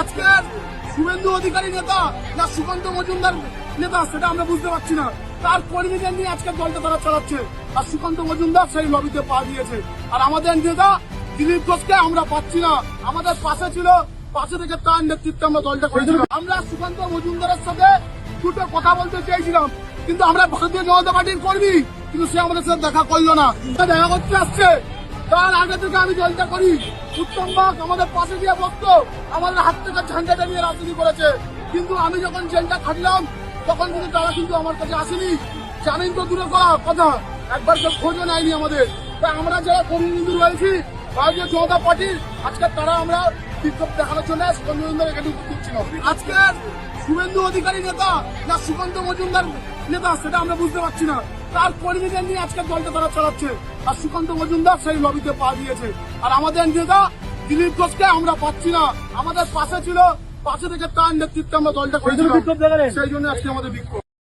আজকে শুভেন্দু অধিকারী নেতা না সুকান্ত মজুমদার নেতা, সেটা আমরা বুঝতে পারছি না। তার কর্মীদের নিয়ে আজকে দলটা তারা চালাচ্ছে। আর সুকান্ত মজুমদার সেই লবিতে পা দিয়েছে। আর আমাদের নেতা দিলীপ ঘোষকে আমরা পাচ্ছি না। আমাদের পাশে ছিল, পাশে থেকে তার নেতৃত্বে আমরা দলটা করেছিলাম। আমরা সুকান্ত মজুমদারের সাথে দুটো কথা বলতে চেয়েছিলাম। কিন্তু আমরা ভারতীয় জনতা পার্টির কর্মী, কিন্তু সে আমাদের সাথে দেখা করল না। দেখা করতে আসছে। তার আগে থেকে আমি দলটা করি। উত্তম বাগ আমাদের পাশে দিয়ে বসতো। আমাদের হাত থেকে ঝান্ডাটা নিয়ে রাজনীতি করেছে। কিন্তু আমি যখন জেলটা খাটলাম, তখন কিন্তু তারা কিন্তু আমার কাছে আসেনি। জানেন তো দূরে করা কথা। একবার তো খোঁজও নেয়নি আমাদের। তাই আমরা যারা কর্মীবৃন্দ রয়েছি, ভারতীয় জনতা পার্টির আজকে তারা আমরা বিক্ষোভ দেখানোর জন্য কর্মীবৃন্দ এখানে উপস্থিত ছিল। আজকে শুভেন্দু অধিকারী নেতা না সুকান্ত মজুমদার নেতা, সেটা আমরা বুঝতে পারছি না। তার কর্মীদের নিয়ে আজকে দলটা তারা চালাচ্ছে। আর সুকান্ত মজুমদার সেই লবিতে পা দিয়েছে। আর আমাদের নেতা দিলীপ ঘোষকে আমরা পাচ্ছি না। আমাদের পাশে ছিল পাশে থেকে তার নেতৃত্বে আমরা দলটা করেছিলাম। সেই জন্য আজকে আমাদের বিক্ষোভ।